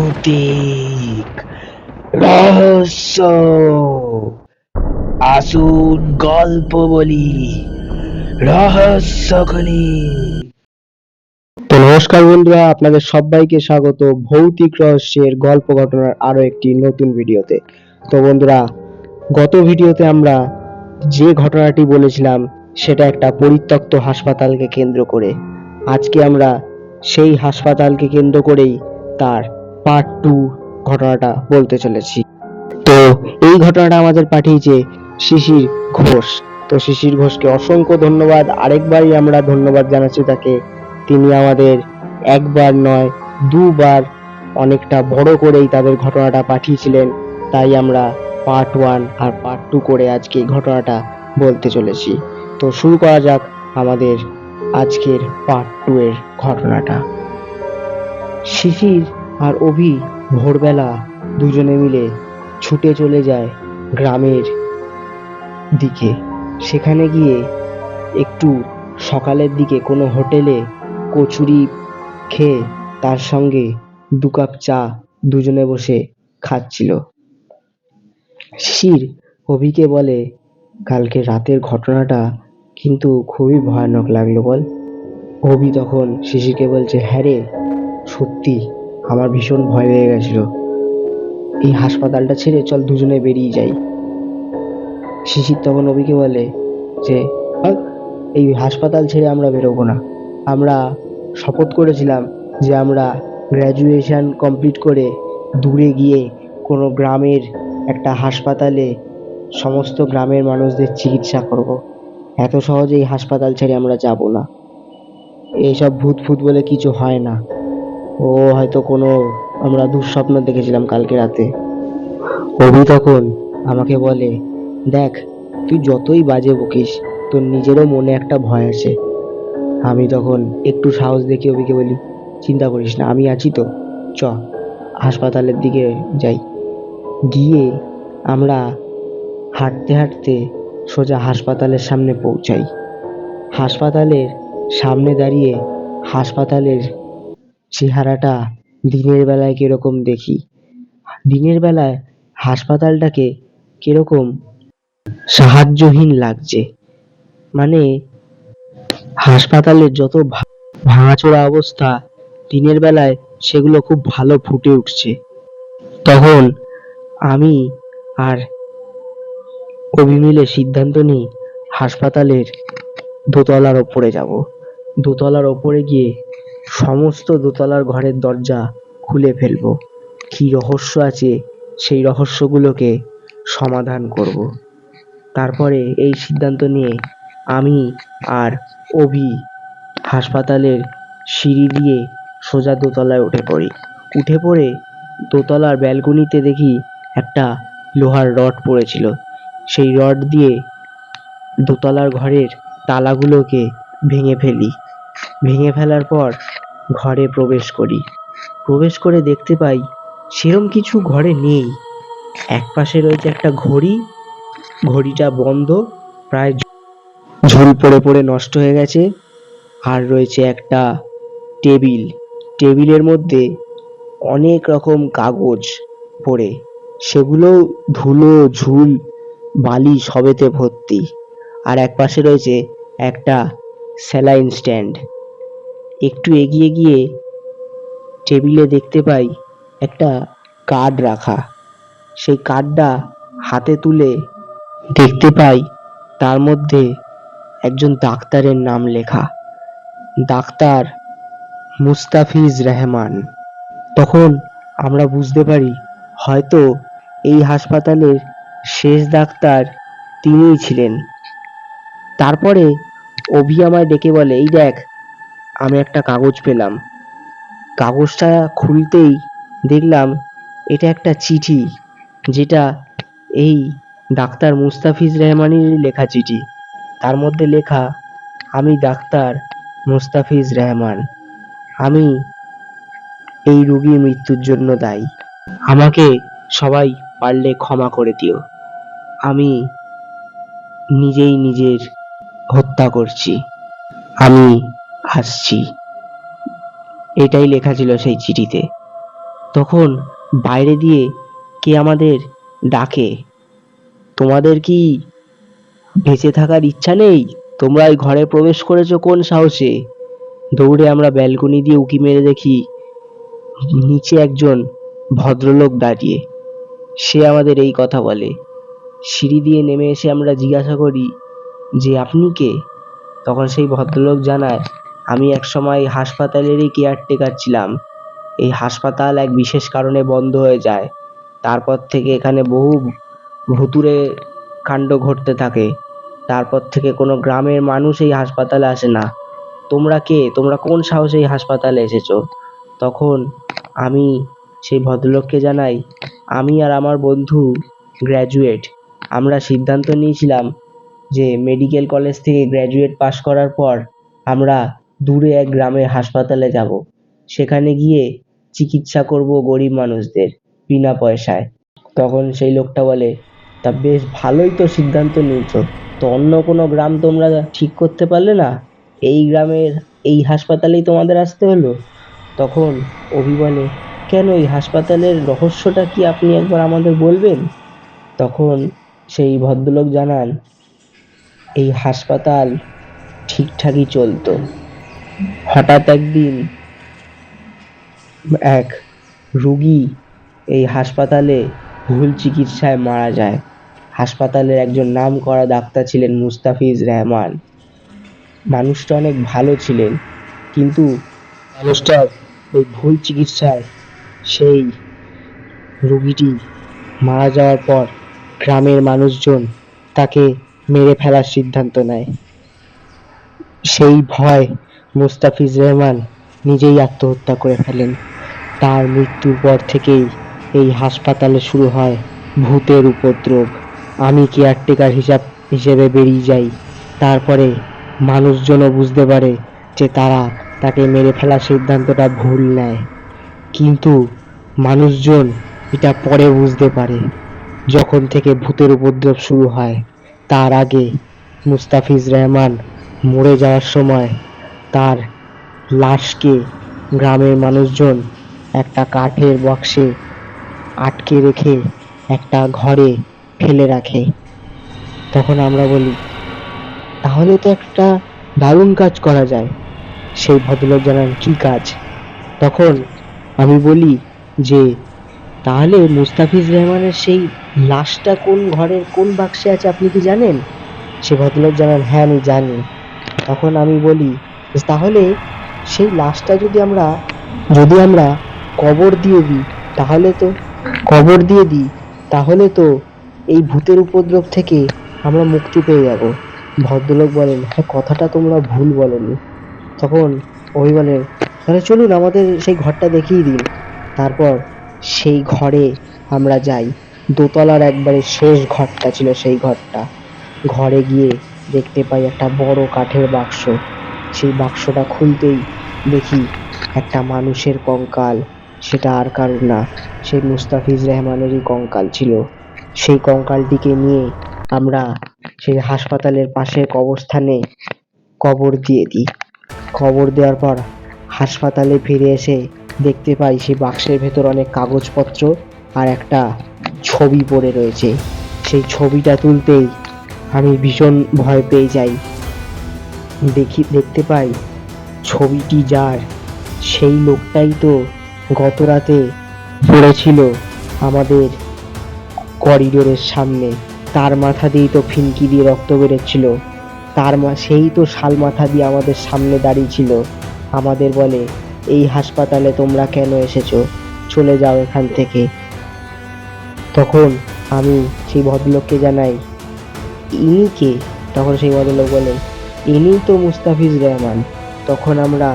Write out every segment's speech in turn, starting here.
ভৌতিক রহস্য। আসুন গল্প বলি, রহস্য তো নমস্কার বন্ধুরা, আপনাদের সবাইকে স্বাগত। ভৌতিক রহস্যের গল্প ঘটনার আরও একটি নতুন ভিডিওতে। তো বন্ধুরা, গত ভিডিওতে আমরা যে ঘটনাটি বলেছিলাম, সেটা একটা পরিত্যক্ত হাসপাতালকে কেন্দ্র করে। আজকে আমরা সেই হাসপাতালকে কেন্দ্র করেই তার পার্ট টু ঘটনাটা বলতে চলেছি। তো এই ঘটনাটা আমাদের পাঠিয়েছে শিশির ঘোষ। তো শিশির ঘোষকে অসংখ্য ধন্যবাদ। আরেকবারই আমরা ধন্যবাদ জানাচ্ছি তাকে। তিনি আমাদের একবার নয়, দুবার অনেকটা বড় করেই তাদের ঘটনাটা পাঠিয়েছিলেন। তাই আমরা পার্ট ওয়ান আর পার্ট টু করে আজকে ঘটনাটা বলতে চলেছি। তো শুরু করা যাক আমাদের আজকের পার্ট টু এর ঘটনাটা। শিশির আর অভি ভোরবেলা দুজনে মিলে ছুটে চলে যায় গ্রামের দিকে। সেখানে গিয়ে একটু সকালের দিকে কোনো হোটেলে কচুরি খেয়ে তার সঙ্গে দু কাপ চা দুজনে বসে খাচ্ছিল। শিশির অভিকে বলে, কালকে রাতের ঘটনাটা কিন্তু খুবই ভয়ানক লাগল বল। অভি তখন শিশিরকে বলছে হ্যাঁ রে, সত্যি আমার ভীষণ ভয় লেগে গেছিল। এই হাসপাতালটা ছেড়ে চল দুজনে বেরিয়ে যাই। শিশির তখন অভিকে বলে যে এই হাসপাতাল ছেড়ে আমরা বেরোবো না। আমরা শপথ করেছিলাম যে আমরা গ্র্যাজুয়েশন কমপ্লিট করে দূরে গিয়ে কোনো গ্রামের একটা হাসপাতালে সমস্ত গ্রামের মানুষদের চিকিৎসা করব। এত সহজেই হাসপাতাল ছেড়ে আমরা যাব না। এইসব ভূত ফুত বলে কিছু হয় না। ও হয়তো কোনো আমরা দুঃস্বপ্ন দেখেছিলাম কালকে রাতে। অভি তখন আমাকে বলে, দেখ, তুই যতই বাজে বকিস, তোর নিজেরও মনে একটা ভয় আছে। আমি তখন একটু সাহস দেখে অভিকে বলি, চিন্তা করিস না, আমি আছি তো, চ, হাসপাতালের দিকে যাই। গিয়ে আমরা হাঁটতে হাঁটতে সোজা হাসপাতালের সামনে পৌঁছাই। হাসপাতালের সামনে দাঁড়িয়ে হাসপাতালের চেহারাটা দিনের বেলায় কীরকম দেখি? দিনের বেলায় হাসপাতালটাকে কীরকম সাহায্যহীন লাগছে? মানে হাসপাতালের যত ভাঙাচোরা অবস্থা, দিনের বেলায় সেগুলো খুব ভালো ফুটে উঠছে। তখন আমি আর অভি মিলে সিদ্ধান্ত নিই হাসপাতালের দোতলার ওপরে যাব। দোতলার ওপরে গিয়ে সমস্ত দোতলার ঘরের দরজা খুলে ফেলব। কি রহস্য আছে সেই রহস্যগুলোকে সমাধান করব। তারপরে এই সিদ্ধান্ত নিয়ে আমি আর অভি হাসপাতালের সিঁড়ি দিয়ে সোজা দোতলায় উঠে পড়ি। উঠে পড়ে দোতলার ব্যালকনিতে দেখি একটা লোহার রড পড়েছিল। সেই রড দিয়ে দোতলার ঘরের তালাগুলোকে ভেঙে ফেলি। ভেঙে ফেলার পর ঘরে প্রবেশ করি। প্রবেশ করে দেখতে পাই সেরম কিছু ঘরে নেই। একপাশে রয়েছে একটা ঘড়ি। ঘড়িটা বন্ধ, প্রায় ঝুল পড়ে পড়ে নষ্ট হয়ে গেছে। আর রয়েছে একটা টেবিল। টেবিলের মধ্যে অনেক রকম কাগজ পড়ে। সেগুলো ধুলো, ঝুল, বালি সবেতে ভর্তি। আর এক পাশে রয়েছে একটা স্যালাইন স্ট্যান্ড। একটু এগিয়ে গিয়ে টেবিলে দেখতে পাই একটা কার্ড রাখা। সেই কার্ডটা হাতে তুলে দেখতে পাই তার মধ্যে একজন ডাক্তারের নাম লেখা। ডাক্তার মুস্তাফিজ রহমান। তখন আমরা বুঝতে পারি হয়তো এই হাসপাতালের শেষ ডাক্তার তিনিই ছিলেন। তারপরে অভি আমায় ডেকে বলে, এই দেখ আমি একটা কাগজ পেলাম। কাগজটা খুলতেই দেখলাম এটা একটা চিঠি, যেটা এই ডাক্তার মুস্তাফিজ রহমানেরই লেখা চিঠি। তার মধ্যে লেখা, আমি ডাক্তার মুস্তাফিজ রহমান। আমি এই রোগীর মৃত্যুর জন্য দায়ী। আমাকে সবাই পারলে ক্ষমা করে দিও। আমি নিজেই নিজের হত্যা করছি। আমি আসছি। এটাই লেখা ছিল সেই চিঠিতে। তখন বাইরে দিয়ে কে আমাদের ডাকে? তোমাদের কি বেঁচে থাকার ইচ্ছা নেই? তোমরা এই ঘরে প্রবেশ করেছ কোন সাহসে? দৌড়ে আমরা ব্যালকনি দিয়ে উকি মেরে দেখি নিচে একজন ভদ্রলোক দাঁড়িয়ে। সে আমাদের এই কথা বলে। সিঁড়ি দিয়ে নেমে এসে আমরা জিজ্ঞাসা করি, যে আপনি কে? তখন সেই ভদ্রলোক জানায় আমি একসময় হাসপাতালেরই কেয়ারটেকার ছিলাম। এই হাসপাতাল এক বিশেষ কারণে বন্ধ হয়ে যায়। তারপর থেকে এখানে বহু ভুতুরে কাণ্ড ঘটতে থাকে। তারপর থেকে কোনো গ্রামের মানুষ এই হাসপাতালে আসে না। তোমরা কে? তোমরা কোন সাহসে এই হাসপাতালে এসেছ? তখন আমি সেই ভদ্রলোককে জানাই, আমি আর আমার বন্ধু গ্র্যাজুয়েট। আমরা সিদ্ধান্ত নিয়েছিলাম যে মেডিকেল কলেজ থেকে গ্র্যাজুয়েট পাশ করার পর আমরা দূরে এক গ্রামের হাসপাতালে যাব। সেখানে গিয়ে চিকিৎসা করব গরিব মানুষদের বিনা পয়সায়। তখন সেই লোকটা বলে, তা বেশ ভালোই তো সিদ্ধান্ত নিয়েছো। তো অন্য কোনো গ্রাম তোমরা ঠিক করতে পারলে না? এই গ্রামের, এই হাসপাতালেই তোমাদের আসতে হলো? তখন অভি বলে, কেন, এই হাসপাতালের রহস্যটা কি আপনি একবার আমাদের বলবেন? তখন সেই ভদ্রলোক জানান, এই হাসপাতাল ঠিকঠাকই চলতো। হঠাৎ একদিন এক রুগী এই হাসপাতালে ভুল চিকিৎসায় মারা যায়। হাসপাতালের একজন নামকরা ডাক্তার ছিলেন মুস্তাফিজ রহমান। মানুষটা অনেক ভালো ছিলেন, কিন্তু মানুষটার ওই ভুল চিকিৎসায় সেই রুগীটি মারা যাওয়ার পর গ্রামের মানুষজন তাকে মেরে ফেলার সিদ্ধান্ত নেয়। সেই ভয় মুস্তাফিজ রহমান নিজেই আত্মহত্যা করে ফেলেন। তার মৃত্যুর পর থেকেই এই হাসপাতালে শুরু হয় ভূতের উপদ্রব। আমি কেয়ারটেকার হিসাব হিসেবে বেরিয়ে যাই? তারপরে মানুষজনও বুঝতে পারে যে তারা তাকে মেরে ফেলার সিদ্ধান্তটা ভুল নেয়। কিন্তু মানুষজন এটা পরে বুঝতে পারে। যখন থেকে ভূতের উপদ্রব শুরু হয়, তার আগে মুস্তাফিজ রহমান মরে যাওয়ার সময় তার লাশকে গ্রামের মানুষজন একটা কাঠের বক্সে আটকে রেখে একটা ঘরে ফেলে রাখে। তখন আমরা বলি, তাহলে তো একটা দারুণ কাজ করা যায়। সেই ভদ্রলোক জানান, কি কাজ? তখন আমি বলি যে, তাহলে মুস্তাফিজ রহমানের সেই লাশটা কোন ঘরের, কোন বাক্সে আছে আপনি কি জানেন? সে ভদ্রলোক জানান হ্যাঁ আমি জানি। তখন আমি বলি তাহলে সেই লাশটা যদি আমরা যদি আমরা কবর দিয়ে দিই, তাহলে তো, কবর দিয়ে দিই, তাহলে তো এই ভূতের উপদ্রব থেকে আমরা মুক্তি পেয়ে যাব। ভদ্রলোক বলেন হ্যাঁ কথাটা তোমরা ভুল বলনি। তখন ওই বলেন, তাহলে চলুন, আমাদের সেই ঘরটা দেখিয়ে দিন। তারপর সেই ঘরে আমরা যাই। দোতলার একবারে শেষ ঘরটা ছিল সেই ঘরটা। ঘরে গিয়ে দেখতে পাই একটা বড় কাঠের বাক্স। সেই বাক্সটা খুলতেই দেখি একটা মানুষের কঙ্কাল। সেটা আর কারোর না সেই মুস্তাফিজ রহমানেরই কঙ্কাল ছিল। সেই কঙ্কালটিকে নিয়ে আমরা সেই হাসপাতালের পাশের কবরস্থানে কবর দিয়ে দিই। কবর দেওয়ার পর হাসপাতালে ফিরে এসে দেখতে পাই সেই বাক্সের ভেতর অনেক কাগজপত্র আর একটা ছবি পড়ে রয়েছে। সেই ছবিটা তুলতেই আমি ভীষণ ভয় পেয়ে যাই। দেখি, দেখতে পাই। ছবিটি যার। সেই লোকটাই তো গত রাতে পড়েছিল আমাদের করিডোরের সামনে। তার মাথা দিয়েই তো ফিনকি দিয়ে রক্ত বেরোচ্ছিল। তার মা, সেই তো শাল মাথা দিয়ে আমাদের সামনে দাঁড়িয়ে ছিল। আমাদের বলে, এই হাসপাতালে তোমরা কেন এসেছ? চলে যাও এখান থেকে। তখন আমি সেই ভদ্রলোককে জানাই, ইনি কে? তখন সেই ভদ্রলোক বলেন ইনি তো মুস্তাফিজ রহমান। তখন আমরা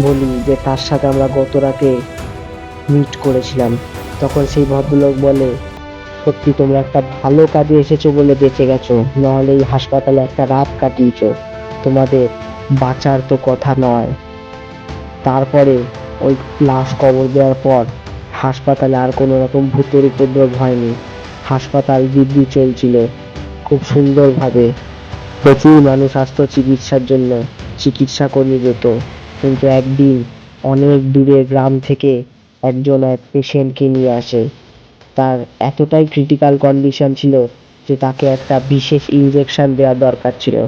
বলি যে, তার সাথে আমরা গত রাতে মিট করেছিলাম। তখন সেই ভদ্রলোক বলে, সত্যি তোমরা একটা ভালো কাজে এসেছ বলে বেঁচে গেছো। নাহলে এই হাসপাতালে একটা রাত কাটিয়েছো। তোমাদের বাঁচার তো কথা নয়। তারপরে ওই লাশ কবর দেওয়ার পর হাসপাতালে আর কোনো রকম ভূতের উপদ্রব হয়নি। হাসপাতাল দিব্যি চলছিল, খুব সুন্দরভাবে। প্রচুর মানুষ আসতো চিকিৎসার জন্য চিকিৎসা করিয়ে যেত। কিন্তু একদিন অনেক দূরে গ্রাম থেকে একজন এক পেশেন্টকে নিয়ে আসে। তার এতটাই ক্রিটিক্যাল কন্ডিশন ছিল যে তাকে একটা বিশেষ ইনজেকশন দেওয়া দরকার ছিল।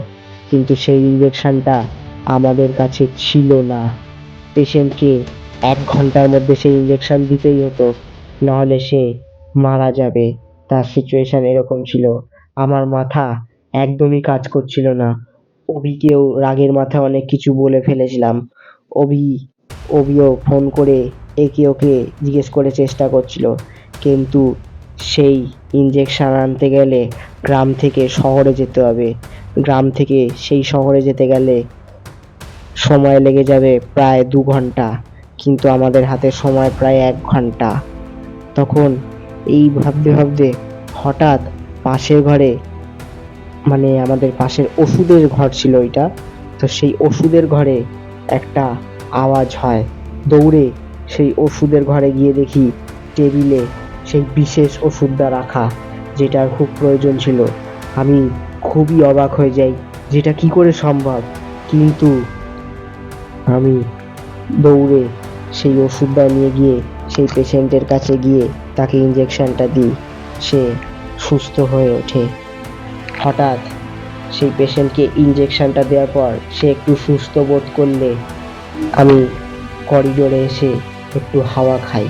কিন্তু সেই ইনজেকশনটা আমাদের কাছে ছিল না। পেশেন্টকে এক ঘণ্টার মধ্যে সেই ইনজেকশন দিতেই হতো, নাহলে সে মারা যাবে। তার সিচুয়েশন এরকম ছিল। আমার মাথা একদমই কাজ করছিল না। অভিকেও রাগের মাথায় অনেক কিছু বলে ফেলেছিলাম। অভি, অভিও ফোন করে একে ওকে জিজ্ঞেস করে চেষ্টা করছিল। কিন্তু সেই ইনজেকশন আনতে গেলে গ্রাম থেকে শহরে যেতে হবে। গ্রাম থেকে সেই শহরে যেতে গেলে সময় লেগে যাবে প্রায় দু ঘণ্টা। কিন্তু আমাদের হাতে সময় প্রায় এক ঘণ্টা। তখন এই ভাবতে ভাবতে হঠাৎ পাশের ঘরে মানে আমাদের পাশের ওষুধের ঘর ছিল ওইটা। তো সেই ওষুধের ঘরে একটা আওয়াজ হয়। দৌড়ে সেই ওষুধের ঘরে গিয়ে দেখি টেবিলে সেই বিশেষ ওষুধটা রাখা যেটার খুব প্রয়োজন ছিল। আমি খুবই অবাক হয়ে যাই, যেটা কি করে সম্ভব? কিন্তু আমি দৌড়ে সেই ওষুধটা নিয়ে গিয়ে সেই পেশেন্টের কাছে গিয়ে তাকে ইঞ্জেকশনটা দিই। সে সুস্থ হয়ে ওঠে। হঠাৎ সেই পেশেন্টকে ইঞ্জেকশনটা দেওয়ার পর সে একটু সুস্থ বোধ করলে আমি করিডোরে এসে একটু হাওয়া খাই।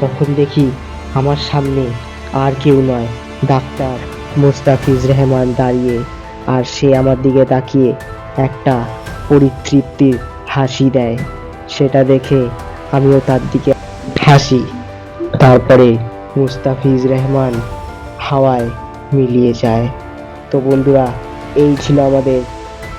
তখন দেখি আমার সামনে আর কেউ নয়, ডাক্তার মোস্তাফিজ রহমান দাঁড়িয়ে আর সে আমার দিকে তাকিয়ে একটা পরিতৃপ্তির হাসি দেয়। সেটা দেখে আমিও তার দিকে হাসি। তারপরে মুস্তাফিজ রহমান হাওয়ায় মিলিয়ে যায়। তো বন্ধুরা, এই ছিল আমাদের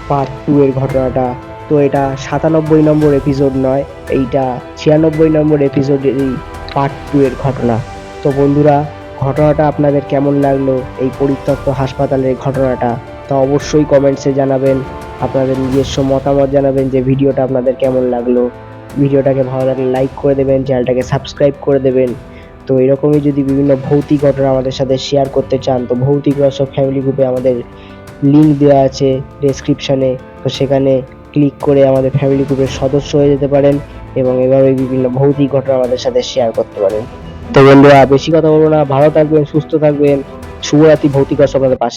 পার্ট টু এর ঘটনাটা। তো এটা সাতানব্বই নম্বর এপিসোড নয়, এইটা ছিয়ানব্বই নম্বর এপিসোডেরই পার্ট টু এর ঘটনা। তো বন্ধুরা, ঘটনাটা আপনাদের কেমন লাগল, এই পরিত্যক্ত হাসপাতালের ঘটনাটা, তা অবশ্যই কমেন্টসে জানাবেন। আপনাদের নিজস্ব মতামত জানাবেন যে ভিডিওটা আপনাদের কেমন লাগল। ভিডিওটাকে ভালো লাগলে লাইক করে দেবেন চ্যানেলটাকে সাবস্ক্রাইব করে দেবেন। তো এরকমই যদি বিভিন্ন ভৌতিক ঘটনা আমাদের সাথে শেয়ার করতে চান, তো ভৌতিক রহস্য ফ্যামিলি গ্রুপে আমাদের লিঙ্ক দেওয়া আছে ডেসক্রিপশানে তো সেখানে ক্লিক করে আমাদের ফ্যামিলি গ্রুপের সদস্য হয়ে যেতে পারেন এবং এভাবে বিভিন্ন ভৌতিক ঘটনা আমাদের সাথে শেয়ার করতে পারেন। তো বন্ধুরা বেশি কথা বলব না। ভালো থাকবেন, সুস্থ থাকবেন। শুভরাত্রি, ভৌতিক রহস্য আপনাদের পাশে।